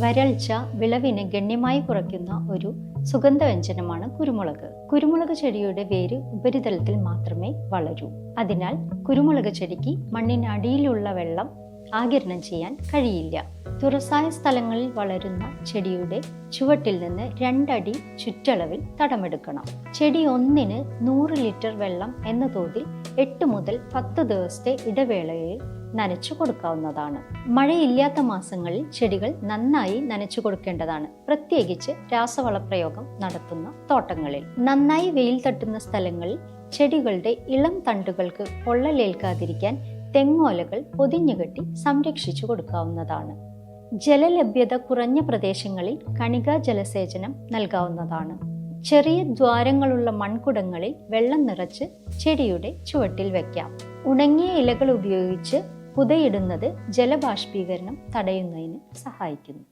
വരൾച്ച വിളവിനെ ഗണ്യമായി കുറയ്ക്കുന്ന ഒരു സുഗന്ധവ്യഞ്ജനമാണ് കുരുമുളക്. കുരുമുളക് ചെടിയുടെ വേര് ഉപരിതലത്തിൽ മാത്രമേ വളരൂ. അതിനാൽ കുരുമുളക് ചെടിക്ക് മണ്ണിനടിയിലുള്ള വെള്ളം ആകിരണം ചെയ്യാൻ കഴിയില്ല. തുറസായ സ്ഥലങ്ങളിൽ വളരുന്ന ചെടിയുടെ ചുവട്ടിൽ നിന്ന് രണ്ടടി ചുറ്റളവിൽ തടമെടുക്കണം. ചെടി ഒന്നിന് നൂറ് ലിറ്റർ വെള്ളം എന്ന തോതിൽ എട്ട് മുതൽ പത്ത് ദിവസത്തെ ഇടവേളയിൽ നനച്ചു കൊടുക്കാവുന്നതാണ്. മഴയില്ലാത്ത മാസങ്ങളിൽ ചെടികൾ നന്നായി നനച്ചു കൊടുക്കേണ്ടതാണ്. പ്രത്യേകിച്ച് രാസവളപ്രയോഗം നടത്തുന്ന തോട്ടങ്ങളിൽ. നന്നായി വെയിൽ തട്ടുന്ന സ്ഥലങ്ങളിൽ ചെടികളുടെ ഇളം തണ്ടുകൾക്ക് പൊള്ളലേൽക്കാതിരിക്കാൻ തെങ്ങോലകൾ പൊതിഞ്ഞുകെട്ടി സംരക്ഷിച്ചു കൊടുക്കാവുന്നതാണ്. ജലലഭ്യത കുറഞ്ഞ പ്രദേശങ്ങളിൽ കണികാ ജലസേചനം നൽകാവുന്നതാണ്. ചെറിയ ദ്വാരങ്ങളുള്ള മൺകുടങ്ങളിൽ വെള്ളം നിറച്ച് ചെടിയുടെ ചുവട്ടിൽ വെക്കാം. ഉണങ്ങിയ ഇലകൾ ഉപയോഗിച്ച് പുതയിടുന്നത് ജലബാഷ്പീകരണം തടയുന്നതിന് സഹായിക്കുന്നു.